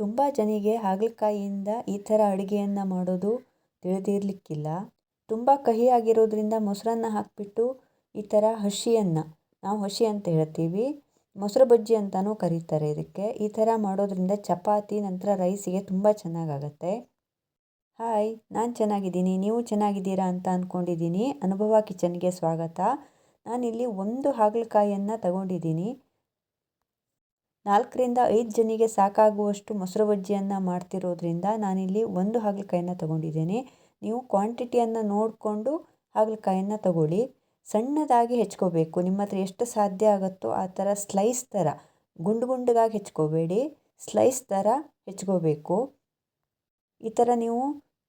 ತುಂಬ ಜನಿಗೆ ಹಾಗಲಕಾಯಿಯಿಂದ ಈ ಥರ ಅಡುಗೆಯನ್ನು ಮಾಡೋದು ತಿಳಿದಿರಲಿಕ್ಕಿಲ್ಲ. ತುಂಬ ಕಹಿಯಾಗಿರೋದ್ರಿಂದ ಮೊಸರನ್ನ ಹಾಕಿಬಿಟ್ಟು ಈ ಥರ ಹಸಿಯನ್ನು, ನಾವು ಹಸಿ ಅಂತ ಹೇಳ್ತೀವಿ, ಮೊಸರು ಬಜ್ಜಿ ಅಂತಲೂ ಕರೀತಾರೆ ಇದಕ್ಕೆ. ಈ ಥರ ಮಾಡೋದ್ರಿಂದ ಚಪಾತಿ, ನಂತರ ರೈಸಿಗೆ ತುಂಬ ಚೆನ್ನಾಗಾಗತ್ತೆ. ಹಾಯ್ ನಾನು ಚೆನ್ನಾಗಿದ್ದೀನಿ, ನೀವು ಚೆನ್ನಾಗಿದ್ದೀರಾ ಅಂತ ಅಂದ್ಕೊಂಡಿದ್ದೀನಿ ಅನುಭವ ಕಿಚನ್ಗೆ ಸ್ವಾಗತ. ನಾನಿಲ್ಲಿ ಒಂದು ಹಾಗಲಕಾಯಿಯನ್ನು ತಗೊಂಡಿದ್ದೀನಿ. ನಾಲ್ಕರಿಂದ ಐದು ಜನಿಗೆ ಸಾಕಾಗುವಷ್ಟು ಮೊಸರು ಬಜ್ಜಿಯನ್ನು ಮಾಡ್ತಿರೋದ್ರಿಂದ ನಾನಿಲ್ಲಿ ಒಂದು ಹಾಗಲಕಾಯಿನ ತಗೊಂಡಿದ್ದೇನೆ. ನೀವು ಕ್ವಾಂಟಿಟಿಯನ್ನು ನೋಡಿಕೊಂಡು ಹಾಗಲಕಾಯಿಯನ್ನು ತಗೊಳ್ಳಿ. ಸಣ್ಣದಾಗಿ ಹೆಚ್ಕೋಬೇಕು. ನಿಮ್ಮ ಹತ್ರ ಎಷ್ಟು ಸಾಧ್ಯ ಆಗುತ್ತೋ ಆ ಥರ ಸ್ಲೈಸ್ ಥರ, ಗುಂಡು ಗುಂಡಗಾಗಿ ಹೆಚ್ಕೋಬೇಡಿ. ಸ್ಲೈಸ್ ಥರ ಹೆಚ್ಕೋಬೇಕು. ಈ ಥರ ನೀವು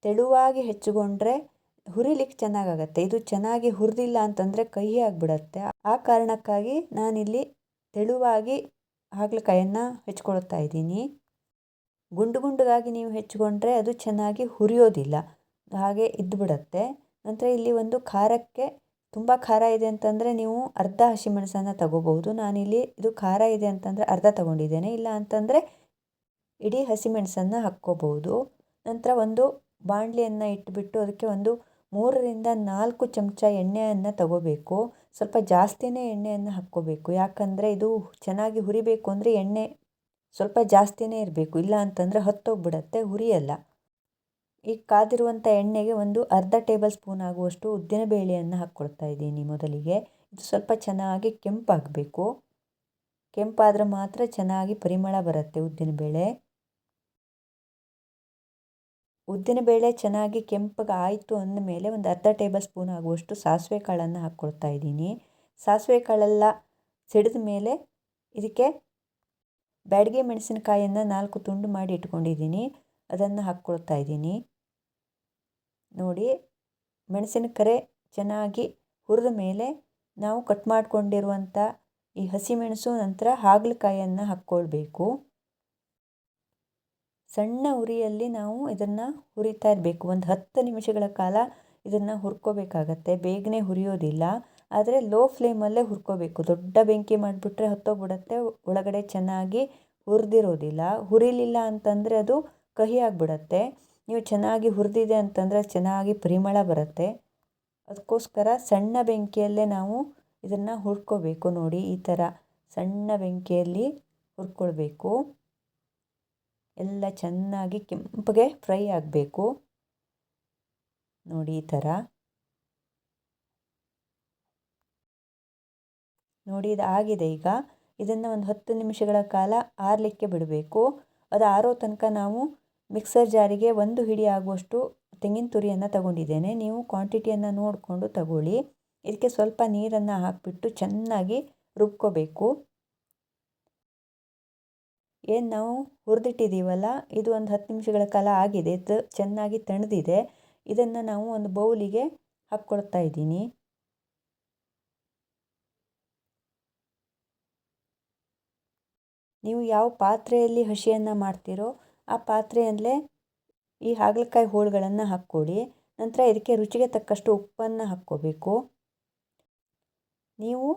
ತೆಳುವಾಗಿ ಹೆಚ್ಚಿಕೊಂಡ್ರೆ ಹುರಿಲಿಕ್ಕೆ ಚೆನ್ನಾಗಾಗತ್ತೆ. ಇದು ಚೆನ್ನಾಗಿ ಹುರಿದಿಲ್ಲ ಅಂತಂದರೆ ಕಹಿ ಆಗಿಬಿಡತ್ತೆ. ಆ ಕಾರಣಕ್ಕಾಗಿ ನಾನಿಲ್ಲಿ ತೆಳುವಾಗಿ ಹಾಗಲಕಾಯನ್ನು ಹೆಚ್ಕೊಳ್ತಾ ಇದ್ದೀನಿ. ಗುಂಡು ಗುಂಡಗಾಗಿ ನೀವು ಹೆಚ್ಚಿಕೊಂಡ್ರೆ ಅದು ಚೆನ್ನಾಗಿ ಹುರಿಯೋದಿಲ್ಲ. ಹಾಗೆ ಇದ್ದುಬಿಡತ್ತೆ ನಂತರ ಇಲ್ಲಿ ಒಂದು ಖಾರಕ್ಕೆ ತುಂಬ ಖಾರ ಇದೆ ಅಂತಂದರೆ ನೀವು ಅರ್ಧ ಹಸಿಮೆಣಸನ್ನು ತಗೋಬಹುದು. ನಾನಿಲ್ಲಿ ಇದು ಖಾರ ಇದೆ ಅಂತಂದರೆ ಅರ್ಧ ತಗೊಂಡಿದ್ದೇನೆ. ಇಲ್ಲ ಅಂತಂದರೆ ಇಡೀ ಹಸಿಮೆಣಸನ್ನು ಹಾಕ್ಕೋಬಹುದು. ನಂತರ ಒಂದು ಬಾಣಲಿಯನ್ನು ಇಟ್ಟುಬಿಟ್ಟು ಅದಕ್ಕೆ ಒಂದು ಮೂರರಿಂದ ನಾಲ್ಕು ಚಮಚ ಎಣ್ಣೆಯನ್ನು ತಗೋಬೇಕು. ಸ್ವಲ್ಪ ಜಾಸ್ತಿನೇ ಎಣ್ಣೆಯನ್ನು ಹಾಕ್ಕೋಬೇಕು. ಯಾಕಂದರೆ ಇದು ಚೆನ್ನಾಗಿ ಹುರಿಬೇಕು ಅಂದರೆ ಎಣ್ಣೆ ಸ್ವಲ್ಪ ಜಾಸ್ತಿನೇ ಇರಬೇಕು. ಇಲ್ಲ ಅಂತಂದರೆ ಹತ್ತೋಗ್ಬಿಡತ್ತೆ, ಹುರಿಯಲ್ಲ. ಈ ಕಾದಿರುವಂಥ ಎಣ್ಣೆಗೆ ಒಂದು ಅರ್ಧ ಟೇಬಲ್ ಸ್ಪೂನ್ ಆಗುವಷ್ಟು ಉದ್ದಿನಬೇಳೆಯನ್ನು ಹಾಕ್ಕೊಳ್ತಾ ಇದ್ದೀನಿ ಮೊದಲಿಗೆ. ಇದು ಸ್ವಲ್ಪ ಚೆನ್ನಾಗಿ ಕೆಂಪಾಗಬೇಕು. ಕೆಂಪಾದರೆ ಮಾತ್ರ ಚೆನ್ನಾಗಿ ಪರಿಮಳ ಬರುತ್ತೆ ಉದ್ದಿನಬೇಳೆ ಉದ್ದಿನಬೇಳೆ ಚೆನ್ನಾಗಿ ಕೆಂಪಗೆ ಆಯಿತು ಅಂದಮೇಲೆ ಒಂದು ಅರ್ಧ ಟೇಬಲ್ ಸ್ಪೂನ್ ಆಗುವಷ್ಟು ಸಾಸಿವೆ ಕಾಳನ್ನು ಹಾಕ್ಕೊಳ್ತಾ ಇದ್ದೀನಿ. ಸಾಸಿವೆ ಕಾಳೆಲ್ಲ ಸಿಡಿದ ಮೇಲೆ ಇದಕ್ಕೆ ಬ್ಯಾಡಿಗೆ ಮೆಣಸಿನಕಾಯನ್ನು ನಾಲ್ಕು ತುಂಡು ಮಾಡಿ ಇಟ್ಕೊಂಡಿದ್ದೀನಿ. ಅದನ್ನು ಹಾಕ್ಕೊಳ್ತಾ ಇದ್ದೀನಿ. ನೋಡಿ, ಮೆಣಸಿನಕರೆ ಚೆನ್ನಾಗಿ ಹುರಿದ ಮೇಲೆ ನಾವು ಕಟ್ ಮಾಡಿಕೊಂಡಿರುವಂಥ ಈ ಹಸಿಮೆಣಸು ನಂತರ ಹಾಗಲಕಾಯಿಯನ್ನು ಹಾಕ್ಕೊಳ್ಬೇಕು. ಸಣ್ಣ ಉರಿಯಲ್ಲಿ ನಾವು ಇದನ್ನು ಹುರಿತಾ ಇರಬೇಕು. ಒಂದು ಹತ್ತು ನಿಮಿಷಗಳ ಕಾಲ ಇದನ್ನು ಹುರ್ಕೋಬೇಕಾಗತ್ತೆ. ಬೇಗನೆ ಹುರಿಯೋದಿಲ್ಲ. ಆದರೆ ಲೋ ಫ್ಲೇಮಲ್ಲೇ ಹುರ್ಕೋಬೇಕು. ದೊಡ್ಡ ಬೆಂಕಿ ಮಾಡಿಬಿಟ್ರೆ ಹತ್ತೋಗ್ಬಿಡತ್ತೆ ಒಳಗಡೆ ಚೆನ್ನಾಗಿ ಹುರಿದಿರೋದಿಲ್ಲ. ಹುರಿಲಿಲ್ಲ ಅಂತಂದರೆ ಅದು ಕಹಿ ಆಗಿಬಿಡತ್ತೆ. ನೀವು ಚೆನ್ನಾಗಿ ಹುರಿದಿದೆ ಅಂತಂದರೆ ಚೆನ್ನಾಗಿ ಪರಿಮಳ ಬರುತ್ತೆ. ಅದಕ್ಕೋಸ್ಕರ ಸಣ್ಣ ಬೆಂಕಿಯಲ್ಲೇ ನಾವು ಇದನ್ನು ಹುರ್ಕೋಬೇಕು ನೋಡಿ. ಈ ಥರ ಸಣ್ಣ ಬೆಂಕಿಯಲ್ಲಿ ಹುರ್ಕೊಳ್ಬೇಕು. ಎಲ್ಲ ಚೆನ್ನಾಗಿ ಕೆಂಪಗೆ ಫ್ರೈ ಆಗಬೇಕು. ನೋಡಿ ಈ ಥರ. ನೋಡಿ ಇದು ಆಗಿದೆ ಈಗ. ಇದನ್ನು ಒಂದು ಹತ್ತು ನಿಮಿಷಗಳ ಕಾಲ ಆರಲಿಕ್ಕೆ ಬಿಡಬೇಕು. ಅದು ಆರೋ ತನಕ ನಾವು ಮಿಕ್ಸರ್ ಜಾರಿಗೆ ಒಂದು ಹಿಡಿ ಆಗುವಷ್ಟು ತೆಂಗಿನ ತುರಿಯನ್ನು ತಗೊಂಡಿದ್ದೇನೆ. ನೀವು ಕ್ವಾಂಟಿಟಿಯನ್ನು ನೋಡಿಕೊಂಡು ತಗೊಳ್ಳಿ. ಇದಕ್ಕೆ ಸ್ವಲ್ಪ ನೀರನ್ನು ಹಾಕಿಬಿಟ್ಟು ಚೆನ್ನಾಗಿ ರುಬ್ಕೋಬೇಕು. ಏನು ನಾವು ಹುರಿದಿಟ್ಟಿದ್ದೀವಲ್ಲ ಇದು ಒಂದು ಹತ್ತು ನಿಮಿಷಗಳ ಕಾಲ ಆಗಿದೆ. ಇದು ಚೆನ್ನಾಗಿ ತಣದಿದೆ. ಇದನ್ನು ನಾವು ಒಂದು ಬೌಲಿಗೆ ಹಾಕ್ಕೊಳ್ತಾ ಇದ್ದೀನಿ. ನೀವು ಯಾವ ಪಾತ್ರೆಯಲ್ಲಿ ಹಸಿಯನ್ನು ಮಾಡ್ತೀರೋ ಆ ಪಾತ್ರೆಯಲ್ಲೇ ಈ ಹಾಗಲಕಾಯಿ ಹೋಳುಗಳನ್ನು ಹಾಕ್ಕೊಳ್ಳಿ ನಂತರ ಇದಕ್ಕೆ ರುಚಿಗೆ ತಕ್ಕಷ್ಟು ಉಪ್ಪನ್ನು ಹಾಕ್ಕೋಬೇಕು. ನೀವು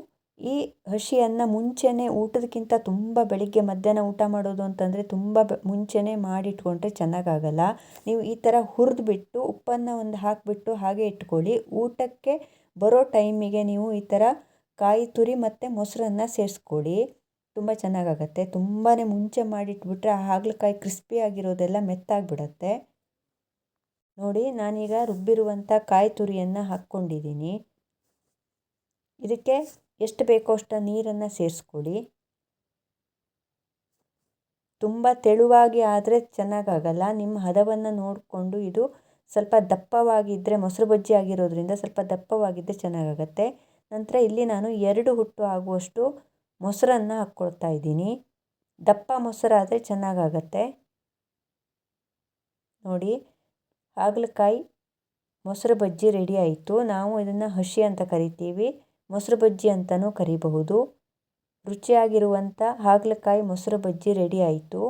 ಈ ಹಸಿಯನ್ನು ಮುಂಚೆನೇ ಊಟದಕ್ಕಿಂತ ತುಂಬ ಬೆಳಿಗ್ಗೆ ಮಧ್ಯಾಹ್ನ ಊಟ ಮಾಡೋದು ಅಂತಂದರೆ ತುಂಬ ಬ, ಮುಂಚೆನೇ ಮಾಡಿಟ್ಕೊಂಡ್ರೆ ಚೆನ್ನಾಗಾಗಲ್ಲ. ನೀವು ಈ ಥರ ಹುರಿದ್ಬಿಟ್ಟು ಉಪ್ಪನ್ನು ಒಂದು ಹಾಕಿಬಿಟ್ಟು ಹಾಗೆ ಇಟ್ಕೊಳ್ಳಿ. ಊಟಕ್ಕೆ ಬರೋ ಟೈಮಿಗೆ ನೀವು ಈ ಥರ ಕಾಯಿ ತುರಿ ಮತ್ತು ಮೊಸರನ್ನ ಸೇರಿಸ್ಕೊಳ್ಳಿ. ತುಂಬ ಚೆನ್ನಾಗಾಗತ್ತೆ. ತುಂಬಾ ಮುಂಚೆ ಮಾಡಿಟ್ಬಿಟ್ರೆ ಆ ಹಾಗಲಕಾಯಿ ಕ್ರಿಸ್ಪಿಯಾಗಿರೋದೆಲ್ಲ ಮೆತ್ತಾಗಿಬಿಡತ್ತೆ. ನೋಡಿ, ನಾನೀಗ ರುಬ್ಬಿರುವಂಥ ಕಾಯಿ ತುರಿಯನ್ನು ಹಾಕ್ಕೊಂಡಿದ್ದೀನಿ. ಇದಕ್ಕೆ ಎಷ್ಟು ಬೇಕೋ ಅಷ್ಟು ನೀರನ್ನು ಸೇರಿಸ್ಕೊಳ್ಳಿ ತುಂಬ ತೆಳುವಾಗಿ ಆದರೆ ಚೆನ್ನಾಗಾಗಲ್ಲ. ನಿಮ್ಮ ಹದವನ್ನು ನೋಡಿಕೊಂಡು ಇದು ಸ್ವಲ್ಪ ದಪ್ಪವಾಗಿದ್ದರೆ ಮೊಸರು ಬಜ್ಜಿ ಆಗಿರೋದ್ರಿಂದ ಸ್ವಲ್ಪ ದಪ್ಪವಾಗಿದ್ದರೆ ಚೆನ್ನಾಗಾಗತ್ತೆ. ನಂತರ ಇಲ್ಲಿ ನಾನು ಎರಡು ಹುಟ್ಟು ಆಗುವಷ್ಟು ಮೊಸರನ್ನು ಹಾಕ್ಕೊಳ್ತಾ ಇದ್ದೀನಿ. ದಪ್ಪ ಮೊಸರಾದರೆ ಚೆನ್ನಾಗಾಗತ್ತೆ. ನೋಡಿ, ಹಾಗಲಕಾಯಿ ಮೊಸರು ಬಜ್ಜಿ ರೆಡಿ ಆಯಿತು. ನಾವು ಇದನ್ನು ಹಸಿ ಅಂತ ಕರಿತೀವಿ. ಮೊಸರು ಬಜ್ಜಿ ಅಂತಲೂ ಕರಿಬಹುದು. ರುಚಿಯಾಗಿರುವಂಥ ಹಾಗಲಕಾಯಿ ಮೊಸರು ಬಜ್ಜಿ ರೆಡಿ ಆಯಿತು.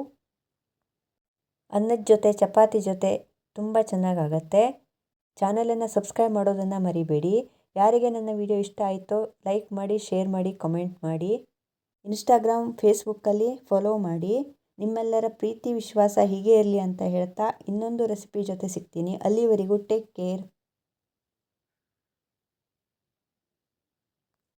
ಅನ್ನದ ಜೊತೆ, ಚಪಾತಿ ಜೊತೆ ತುಂಬ ಚೆನ್ನಾಗಾಗತ್ತೆ. ಚಾನಲನ್ನು ಸಬ್ಸ್ಕ್ರೈಬ್ ಮಾಡೋದನ್ನು ಮರಿಬೇಡಿ. ಯಾರಿಗೆ ನನ್ನ ವಿಡಿಯೋ ಇಷ್ಟ ಆಯಿತೋ ಲೈಕ್ ಮಾಡಿ ಶೇರ್ ಮಾಡಿ ಕಮೆಂಟ್ ಮಾಡಿ. ಇನ್ಸ್ಟಾಗ್ರಾಮ್ ಫೇಸ್ಬುಕ್ಕಲ್ಲಿ ಫಾಲೋ ಮಾಡಿ. ನಿಮ್ಮೆಲ್ಲರ ಪ್ರೀತಿ, ವಿಶ್ವಾಸ ಹೀಗೆ ಇರಲಿ ಅಂತ ಹೇಳ್ತಾ ಇನ್ನೊಂದು ರೆಸಿಪಿ ಜೊತೆ ಸಿಗ್ತೀನಿ. ಅಲ್ಲಿವರೆಗೂ ಟೇಕ್ ಕೇರ್